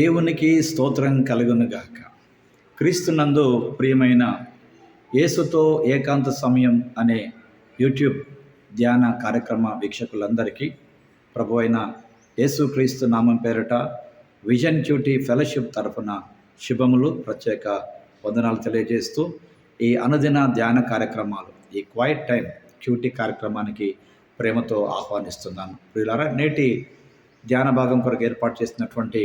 దేవునికి స్తోత్రం కలుగునుగాక. క్రీస్తునందు ప్రియమైన యేసుతో ఏకాంత సమయం అనే యూట్యూబ్ ధ్యాన కార్యక్రమ వీక్షకులందరికీ ప్రభు అయిన యేసుక్రీస్తు నామం పేరిట విజన్ డ్యూటీ ఫెలోషిప్ తరఫున శుభములు ప్రత్యేక వందనాలు తెలియజేస్తూ ఈ అనుదిన ధ్యాన కార్యక్రమాలు ఈ క్వైట్ టైం క్యూటీ కార్యక్రమానికి ప్రేమతో ఆహ్వానిస్తున్నాను. ప్రియులారా నేటి ధ్యాన భాగం కొరకు ఏర్పాటు చేసినటువంటి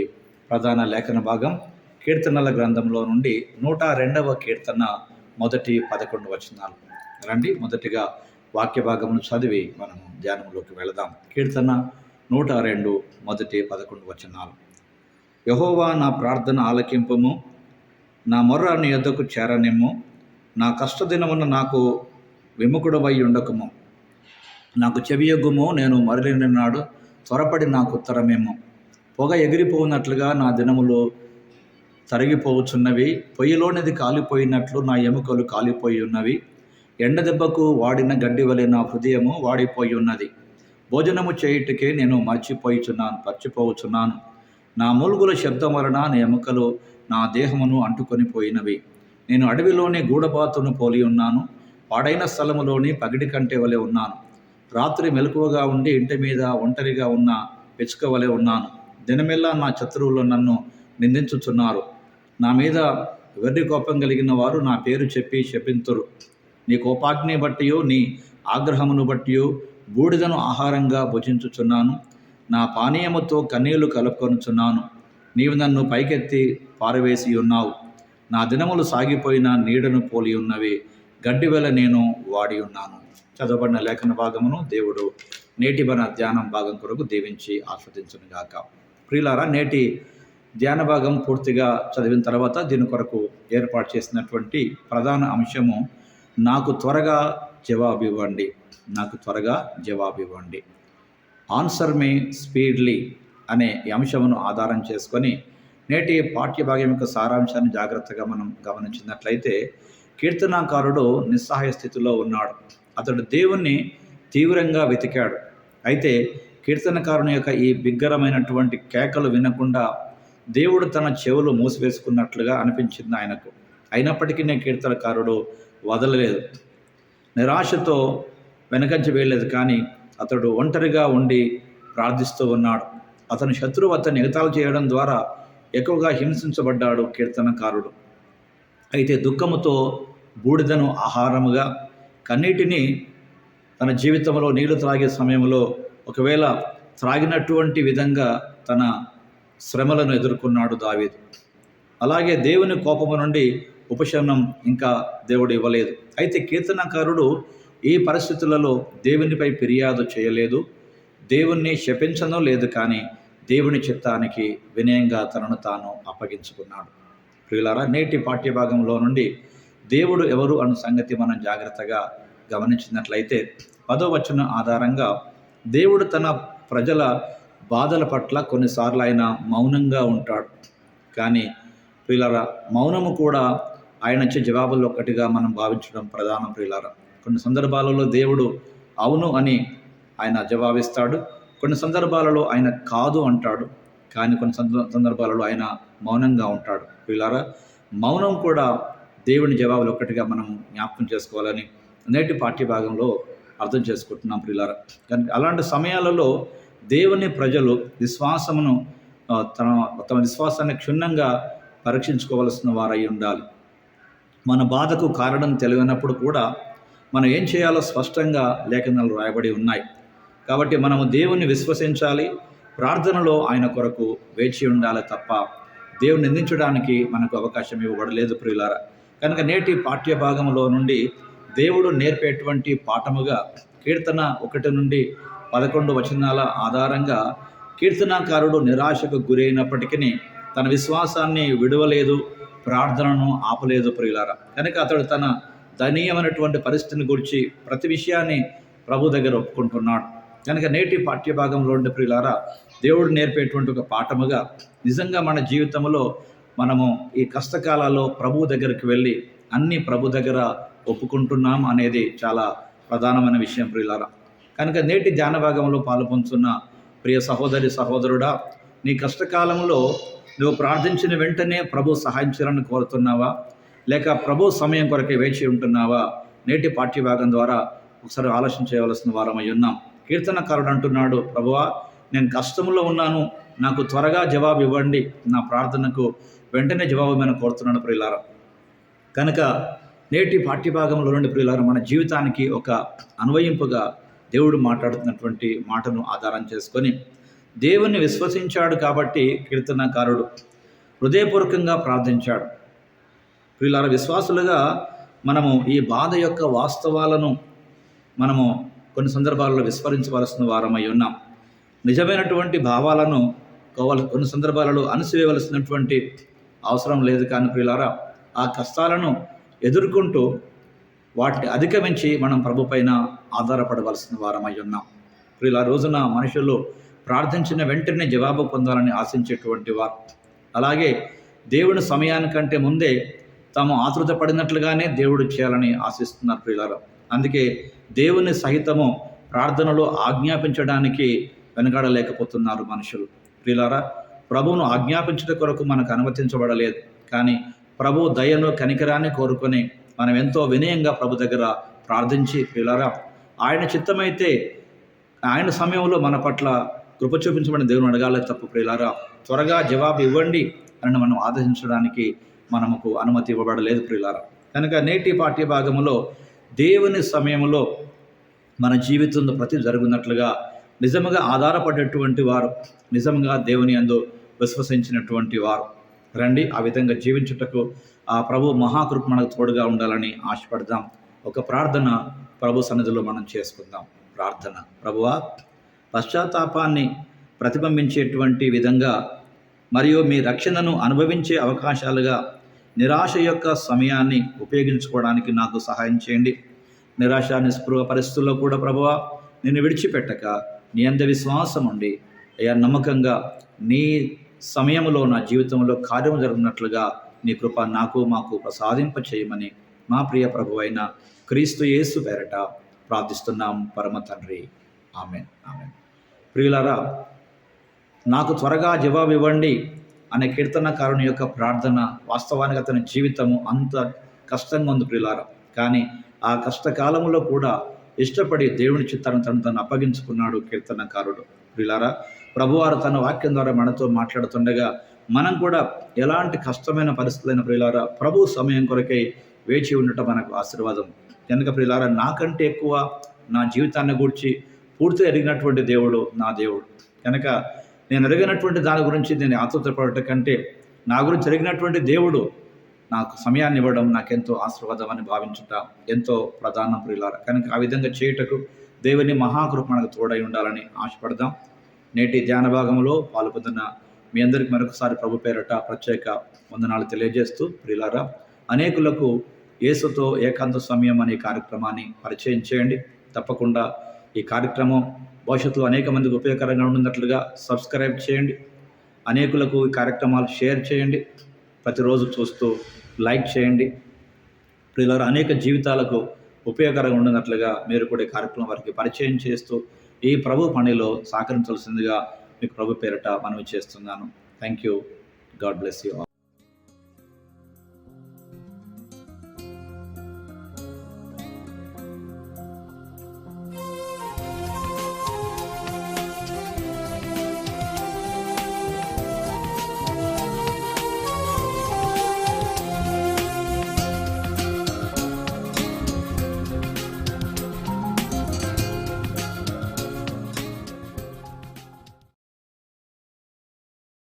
ప్రధాన లేఖన భాగం కీర్తనల గ్రంథంలో నుండి నూట రెండవ కీర్తన మొదటి పదకొండు వచనాలు. రండి మొదటిగా వాక్య భాగమును చదివి మనము ధ్యానంలోకి వెళదాం. కీర్తన నూట రెండు మొదటి పదకొండు వచనాలు. యహోవా నా ప్రార్థన ఆలకింపము నా మొర్ర నీ యొద్దకు చేరనిమ్ము నా కష్టదినమున నాకు విముఖుడవై ఉండకము. నాకు చెవియొగ్గుము నేను మరలిన నాడు త్వరపడి నాకు ఉత్తరమేమో పొగ ఎగిరిపోనట్లుగా నా దినములు తరిగిపోవచ్చున్నవి పొయ్యిలోనిది కాలిపోయినట్లు నా ఎముకలు కాలిపోయి ఉన్నవి ఎండ దెబ్బకు వాడిన గడ్డి వలె నా హృదయము వాడిపోయి ఉన్నది భోజనము చేయుటకే నేను మర్చిపోయిచున్నాను మర్చిపోవచ్చున్నాను నా మూలుగుల శబ్దం వలన నా ఎముకలు నా దేహమును అంటుకొని పోయినవి. నేను అడవిలోని గూడబాతును పోలి ఉన్నాను. పాడైన స్థలములోని పగిడి కంటే వలె ఉన్నాను. రాత్రి మెలకువగా ఉండి ఇంటి మీద ఒంటరిగా ఉన్న వెచుక వలె ఉన్నాను. దినమెల్లా నా శత్రువులు నన్ను నిందించుచున్నారు. నా మీద వెర్రి కోపం కలిగిన వారు నా పేరు చెప్పి శపింతురు. నీ కోపాగ్ని బట్టియో నీ ఆగ్రహమును బట్టియో బూడిదను ఆహారంగా భుజించుచున్నాను. నా పానీయముతో కన్నీళ్ళు కలుపుకొనుచున్నాను. నీవు నన్ను పైకెత్తి పారవేసి ఉన్నావు. నా దినములు సాగిపోయిన నీడను పోలి ఉన్నవి. గడ్డి వేళ నేను వాడి ఉన్నాను. చదవబడిన లేఖన భాగమును దేవుడు నేటి మన ధ్యానం భాగం కొరకు దీవించి ఆస్వాదించునుగాక. ప్రియులారా నేటి ధ్యాన భాగం పూర్తిగా చదివిన తర్వాత దీని కొరకు ఏర్పాటు చేసినటువంటి ప్రధాన అంశము నాకు త్వరగా జవాబు ఇవ్వండి. నాకు త్వరగా జవాబు ఇవ్వండి. ఆన్సర్ మీ స్పీడ్లీ అనే అంశమును ఆధారం చేసుకొని నేటి పాఠ్య భాగం యొక్క సారాంశాన్ని జాగ్రత్తగా మనం గమనించినట్లయితే కీర్తనాకారుడు నిస్సహాయ స్థితిలో ఉన్నాడు. అతడు దేవుణ్ణి తీవ్రంగా వెతికాడు. అయితే కీర్తనకారుని యొక్క ఈ బిగ్గరమైనటువంటి కేకలు వినకుండా దేవుడు తన చెవులు మూసివేసుకున్నట్లుగా అనిపించింది ఆయనకు. అయినప్పటికీ నేను కీర్తనకారుడు వదలలేదు. నిరాశతో వెనకంచి వేయలేదు కానీ అతడు ఒంటరిగా ఉండి ప్రార్థిస్తూ ఉన్నాడు. అతని శత్రువు అతన్ని ఎగతాలు చేయడం ద్వారా ఎక్కువగా హింసించబడ్డాడు కీర్తనకారుడు. అయితే దుఃఖముతో బూడిదను ఆహారముగా కన్నీటిని తన జీవితంలో నీళ్ళు త్రాగే సమయంలో ఒకవేళ త్రాగినటువంటి విధంగా తన శ్రమలను ఎదుర్కొన్నాడు దావీదు. అలాగే దేవుని కోపము నుండి ఉపశమనం ఇంకా దేవుడు ఇవ్వలేదు. అయితే కీర్తనకారుడు ఈ పరిస్థితులలో దేవునిపై ఫిర్యాదు చేయలేదు. దేవుణ్ణి శపించను లేదు కానీ దేవుని చిత్తానికి వినయంగా తనను తాను అప్పగించుకున్నాడు. ప్రియులారా నేటి పాఠ్యభాగంలో నుండి దేవుడు ఎవరు అన్న సంగతి మనం జాగ్రత్తగా గమనించినట్లయితే పదో వచన ఆధారంగా దేవుడు తన ప్రజల బాధల పట్ల కొన్నిసార్లు ఆయన మౌనంగా ఉంటాడు. కానీ ప్రియులరా మౌనము కూడా ఆయన ఇచ్చే జవాబుల్లో ఒకటిగా మనం భావించడం ప్రధానం ప్రియులరా. కొన్ని సందర్భాలలో దేవుడు అవును అని ఆయన జవాబిస్తాడు. కొన్ని సందర్భాలలో ఆయన కాదు అంటాడు. కానీ కొన్ని సంద- సందర్భాలలో ఆయన మౌనంగా ఉంటాడు. ప్రియులారా మౌనం కూడా దేవుని జవాబులు ఒక్కటిగా మనం జ్ఞాపకం చేసుకోవాలని నేటి పాఠ్య భాగంలో అర్థం చేసుకుంటున్నాం ప్రియులారా కానీ అలాంటి సమయాలలో దేవుని ప్రజలు విశ్వాసమును తన తమ విశ్వాసాన్ని క్షుణ్ణంగా పరీక్షించుకోవలసిన వారై ఉండాలి. మన బాధకు కారణం తెలియనప్పుడు కూడా మనం ఏం చేయాలో స్పష్టంగా లేఖనాలు రాయబడి ఉన్నాయి. కాబట్టి మనము దేవుణ్ణి విశ్వసించాలి ప్రార్థనలో ఆయన కొరకు వేచి ఉండాలి తప్ప దేవుని నిందించడానికి మనకు అవకాశం ఇవ్వబడలేదు ప్రియులారా కనుక నేటి పాఠ్య భాగంలో నుండి దేవుడు నేర్పేటువంటి పాఠముగా కీర్తన ఒకటి నుండి పదకొండు వచనాల ఆధారంగా కీర్తనాకారుడు నిరాశకు గురైనప్పటికీ తన విశ్వాసాన్ని విడవలేదు ప్రార్థనను ఆపలేదు ప్రియులారా. కనుక అతడు తన దయనీయమైనటువంటి పరిస్థితిని గురించి ప్రతి విషయాన్ని ప్రభు దగ్గర ఒప్పుకుంటున్నాడు. కనుక నేటి పాఠ్యభాగంలో ఉండే ప్రియులారా దేవుడు నేర్పేటువంటి ఒక పాఠముగా నిజంగా మన జీవితంలో మనము ఈ కష్టకాలాల్లో ప్రభు దగ్గరికి వెళ్ళి అన్ని ప్రభు దగ్గర ఒప్పుకుంటున్నాం అనేది చాలా ప్రధానమైన విషయం ప్రియులారా. కనుక నేటి ధ్యాన భాగంలో పాల్పొంచున్న ప్రియ సహోదరి సహోదరుడా నీ కష్టకాలంలో నువ్వు ప్రార్థించిన వెంటనే ప్రభు సహాయం చేయాలని కోరుతున్నావా? లేక ప్రభు సమయం కొరకే వేచి ఉంటున్నావా? నేటి పాఠ్యభాగం ద్వారా ఒకసారి ఆలోచన చేయవలసిన వారమై ఉన్నాం. కీర్తనకారుడు అంటున్నాడు ప్రభువా నేను కష్టంలో ఉన్నాను. నాకు త్వరగా జవాబు ఇవ్వండి. నా ప్రార్థనకు వెంటనే జవాబు ఇవ్వమని కోరుతున్నాను ప్రియులారా. కనుక నేటి పాఠ్యభాగంలో నుండి ప్రియులారు మన జీవితానికి ఒక అన్వయింపుగా దేవుడు మాట్లాడుతున్నటువంటి మాటను ఆధారం చేసుకొని దేవుణ్ణి విశ్వసించాడు కాబట్టి కీర్తనకారుడు హృదయపూర్వకంగా ప్రార్థించాడు. ప్రియులార విశ్వాసులుగా మనము ఈ బాధ యొక్క వాస్తవాలను మనము కొన్ని సందర్భాల్లో విస్మరించవలసిన వారమై ఉన్నాం. నిజమైనటువంటి భావాలను కోవల- కొన్ని సందర్భాలలో అణసివేయవలసినటువంటి అవసరం లేదు కానీ ప్రియులారా ఆ కష్టాలను ఎదుర్కొంటూ వాటిని అధిగమించి మనం ప్రభుపైన ఆధారపడవలసిన వారమై ఉన్నాం. ఇలా రోజున మనుషులు ప్రార్థించిన వెంటనే జవాబు పొందాలని ఆశించేటువంటి వారు. అలాగే దేవుని సమయానికంటే ముందే తాము ఆతృత పడినట్లుగానే దేవుడు చేయాలని ఆశిస్తున్నారు ప్రియులారా. అందుకే దేవుని సహితము ప్రార్థనలో ఆజ్ఞాపించడానికి వెనకాడలేకపోతున్నారు మనుషులు. ప్రియులారా ప్రభువును ఆజ్ఞాపించట కొరకు మనకు అనుమతించబడలేదు. కానీ ప్రభు దయను కనికరాన్ని కోరుకొని మనం ఎంతో వినయంగా ప్రభు దగ్గర ప్రార్థించి పిల్లరా ఆయన చిత్తమైతే ఆయన సమయంలో మన పట్ల కృప చూపించబడిన దేవుని అడగాలి తప్పు ప్రియులారా త్వరగా జవాబు ఇవ్వండి అని మనం ఆదేశించడానికి మనకు అనుమతి ఇవ్వబడలేదు ప్రియులారా. కనుక నేటి పాఠ్య భాగంలో దేవుని సమయంలో మన జీవితంలో ప్రతి జరుగుతున్నట్లుగా నిజముగా ఆధారపడేటువంటి వారు నిజంగా దేవుని అందు విశ్వసించినటువంటి వారు. రండి ఆ విధంగా జీవించుటకు ఆ ప్రభు మహాకృప మనకు తోడుగా ఉండాలని ఆశపడదాం. ఒక ప్రార్థన ప్రభు సన్నిధిలో మనం చేసుకుందాం. ప్రార్థన. ప్రభువా పశ్చాత్తాపాన్ని ప్రతిబింబించేటువంటి విధంగా మరియు మీ రక్షణను అనుభవించే అవకాశాలుగా నిరాశ యొక్క సమయాన్ని ఉపయోగించుకోవడానికి నాకు సహాయం చేయండి. నిరాశ నిస్పృహ పరిస్థితుల్లో కూడా ప్రభువ నేను విడిచిపెట్టక నీ అంద విశ్వాసం ఉండి అయ్యా నమ్మకంగా నీ సమయంలో నా జీవితంలో కార్యం జరుగుతున్నట్లుగా నీ కృప నాకు మాకు ప్రసాదింప చేయమని మా ప్రియ ప్రభు అయిన క్రీస్తు యేసు పేరట ప్రార్థిస్తున్నాం. పరమ తండ్రి. ఆమె ఆమె ప్రియులారా నాకు త్వరగా జవాబు ఇవ్వండి అనే కీర్తనకారుని యొక్క ప్రార్థన వాస్తవానికి అతని జీవితము అంత కష్టంగా ఉంది ప్రియులారా. కానీ ఆ కష్టకాలంలో కూడా ఇష్టపడి దేవుని చిత్తాన్ని తను తను అప్పగించుకున్నాడు కీర్తనకారుడు. ప్రియులారా ప్రభువారు తన వాక్యం ద్వారా మనతో మాట్లాడుతుండగా మనం కూడా ఎలాంటి కష్టమైన పరిస్థితులైన ప్రియులారా ప్రభు సమయం కొరకై వేచి ఉండటం మనకు ఆశీర్వాదం. కనుక ప్రియులారా నాకంటే ఎక్కువ నా జీవితాన్ని గూర్చి పూర్తిగా ఎరిగినటువంటి దేవుడు నా దేవుడు. కనుక నేను ఎరిగినటువంటి దాని గురించి నేను ఆతృతపడటం కంటే నా గురించి ఎరిగినటువంటి దేవుడు నాకు సమయాన్ని ఇవ్వడం నాకెంతో ఆశీర్వాదం అని భావించుట ఎంతో ప్రధాన ప్రియులారా. కనుక ఆ విధంగా చేయుటకు దేవుని మహాకృప మనకు తోడై ఉండాలని ఆశపడదాం. నేటి ధ్యాన భాగంలో పాల్గొంటున్న మీ అందరికి మరొకసారి ప్రభు పేరట ప్రత్యేక వందనాలు తెలియజేస్తూ ప్రియులారా అనేకులకు యేసుతో ఏకాంత సమయం అనే కార్యక్రమాన్ని పరిచయం చేయండి. తప్పకుండా ఈ కార్యక్రమం భవిష్యత్తులో అనేక మందికి ఉపయోగకరంగా ఉన్నట్లుగా సబ్స్క్రైబ్ చేయండి. అనేకులకు ఈ కార్యక్రమాలు షేర్ చేయండి. ప్రతిరోజు చూస్తూ లైక్ చేయండి. ప్రియులారా అనేక జీవితాలకు ఉపయోగకరంగా ఉన్నట్లుగా మీరు కూడా ఈ కార్యక్రమం వారికి పరిచయం చేస్తూ ఈ ప్రభు పనిలో సహకరించాల్సిందిగా మీకు ప్రభు పేరిట మనవి చేస్తున్నాను. Thank you God bless you